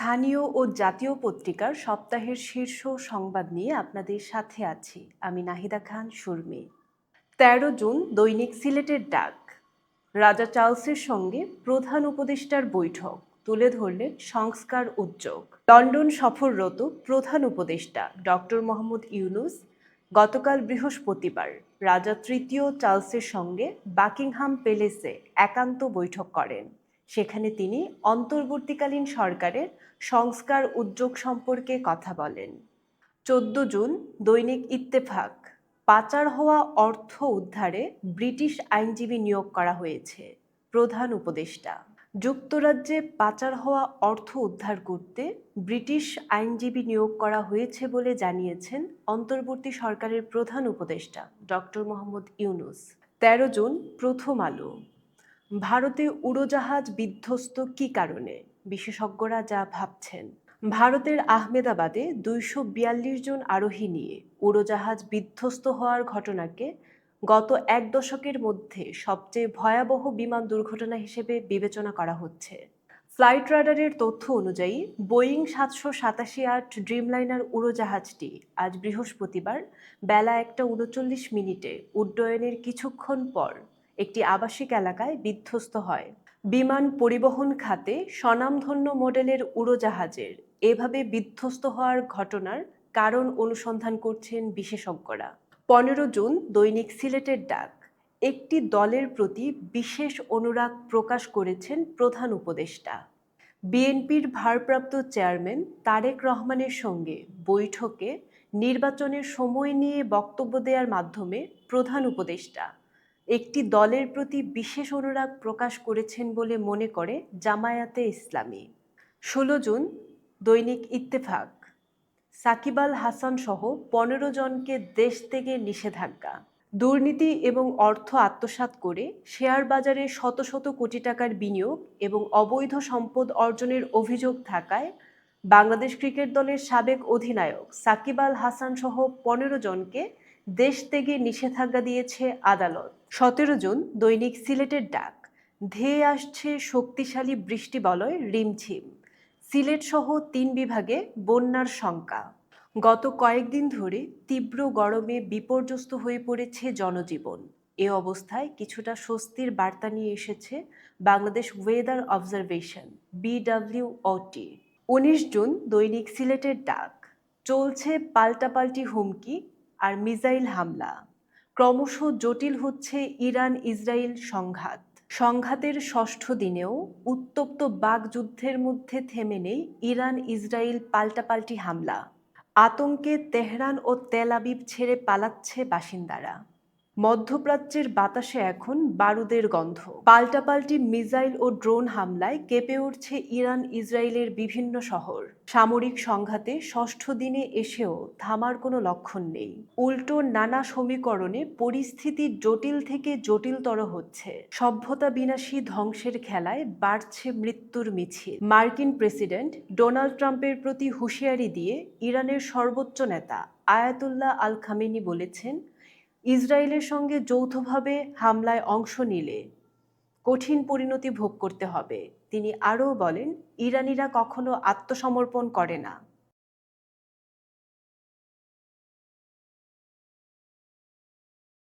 স্থানীয় ও জাতীয় পত্রিকার সপ্তাহের শীর্ষ সংবাদ নিয়ে আপনাদের সাথে আছি। আমি নাহিদা খান সুরমি তেরো জুন, দৈনিক সিলেটের ডাক। রাজা চার্লসের সঙ্গে প্রধান উপদেষ্টার বৈঠক, তুলে ধরলেন সংস্কার উদ্যোগ। লন্ডন সফররত প্রধান উপদেষ্টা, ডক্টর মোহাম্মদ ইউনুস, গতকাল বৃহস্পতিবার রাজা তৃতীয় চার্লসের সঙ্গে বাকিংহাম প্যালেসে একান্ত বৈঠক করেন। সেখানে তিনি অন্তর্বর্তীকালীন সরকারের সংস্কার উদ্যোগ সম্পর্কে কথা বলেন। চোদ্দ জুন, দৈনিক ইত্তেফাক, পাচার হওয়া অর্থ উদ্ধারে ব্রিটিশ আইনজীবী নিয়োগ করা হয়েছে। প্রধান উপদেষ্টা, যুক্তরাজ্যে পাচার হওয়া অর্থ উদ্ধার করতে ব্রিটিশ আইনজীবী নিয়োগ করা হয়েছে বলে জানিয়েছেন অন্তর্বর্তী সরকারের প্রধান উপদেষ্টা, ডক্টর মোহাম্মদ ইউনুস। তেরো জুন, প্রথম আলো ভারতে উড়োজাহাজ বিধ্বস্ত কী কারণে? বিশেষজ্ঞরা যা ভাবছেন। ভারতের আহমেদাবাদে দুইশো বিয়াল্লিশ জন আরোহী নিয়ে উড়োজাহাজ বিধ্বস্ত হওয়ার ঘটনাকে গত এক দশকের মধ্যে সবচেয়ে ভয়াবহ বিমান দুর্ঘটনা হিসেবে বিবেচনা করা হচ্ছে। ফ্লাইট রাডারের তথ্য অনুযায়ী, বোয়িং সাতশো সাতাশি আট ড্রিমলাইনার উড়োজাহাজটি আজ বৃহস্পতিবার বেলা একটা উনচল্লিশ মিনিটে উড্ডয়নের কিছুক্ষণ পর একটি আবাসিক এলাকায় বিধ্বস্ত হয়। বিমান পরিবহন খাতে স্বনামধন্য মডেলের উড়োজাহাজের এভাবে বিধ্বস্ত হওয়ার ঘটনার কারণ অনুসন্ধান করছেন বিশেষজ্ঞরা। পনেরো জুন দৈনিক সিলেটের ডাক, একটি দলের প্রতি বিশেষ অনুরাগ প্রকাশ করেছেন প্রধান উপদেষ্টা। বিএনপির ভারপ্রাপ্ত চেয়ারম্যান তারেক রহমানের সঙ্গে বৈঠকে নির্বাচনের সময় নিয়ে বক্তব্য দেওয়ার মাধ্যমে প্রধান উপদেষ্টা একটি দলের প্রতি বিশেষ অনুরাগ প্রকাশ করেছেন বলে মনে করে জামায়াতে ইসলামী। ষোলো জুন, দৈনিক ইত্তেফাক। সাকিব আল হাসান সহ পনেরো জনকে দেশ থেকে নিষেধাজ্ঞা। দুর্নীতি এবং অর্থ আত্মসাৎ করে শেয়ার বাজারে শত শত কোটি টাকার বিনিয়োগ এবং অবৈধ সম্পদ অর্জনের অভিযোগ থাকায় বাংলাদেশ ক্রিকেট দলের সাবেক অধিনায়ক সাকিব আল হাসান সহ পনেরো জনকে দেশ থেকে নিষেধাজ্ঞা দিয়েছে আদালত। সতেরো জুন দৈনিক সিলেটের ডাক। ধেয়ে আসছে শক্তিশালী বৃষ্টি বলয় রিমঝিম। সিলেট সহ তিন বিভাগে বন্যার শঙ্কা। গত কয়েকদিন ধরে তীব্র গরমে বিপর্যস্ত হয়ে পড়েছে জনজীবন। এ অবস্থায় কিছুটা স্বস্তির বার্তা নিয়ে এসেছে বাংলাদেশ ওয়েদার অবজারভেশন বিডাব্লিউওটি উনিশ জুন দৈনিক সিলেটের ডাক। চলছে পাল্টাপাল্টি হুমকি আর মিসাইল হামলা। ক্রমশ জটিল হচ্ছে ইরান ইসরায়েল সংঘাত। সংঘাতের ষষ্ঠ দিনেও উত্তপ্ত বাগযুদ্ধের মধ্যে থেমে নেই ইরান ইসরায়েল পাল্টাপাল্টি হামলা। আতঙ্কে তেহরান ও তেল আবিব ছেড়ে পালাচ্ছে বাসিন্দারা। মধ্যপ্রাচ্যের বাতাসে এখন বারুদের গন্ধ। পাল্টাপাল্টি মিসাইল ও ড্রোন হামলায় কেঁপে উঠছে ইরান ইসরায়েলের বিভিন্ন শহর। সামরিক সংঘাতে ষষ্ঠ দিনে এসেও থামার কোনো লক্ষণ নেই। উল্টো নানা সমীকরণে পরিস্থিতি জটিল থেকে জটিলতর হচ্ছে। সভ্যতা বিনাশী ধ্বংসের খেলায় বাড়ছে মৃত্যুর মিছিল। মার্কিন প্রেসিডেন্ট ডোনাল্ড ট্রাম্পের প্রতি হুঁশিয়ারি দিয়ে ইরানের সর্বোচ্চ নেতা আয়াতুল্লাহ আল খামেনি বলেছেন ইসরায়েলের সঙ্গে যৌথভাবে হামলায় অংশ নিলে কঠিন পরিণতি ভোগ করতে হবে। তিনি আরও বলেন, ইরানিরা কখনো আত্মসমর্পণ করে না।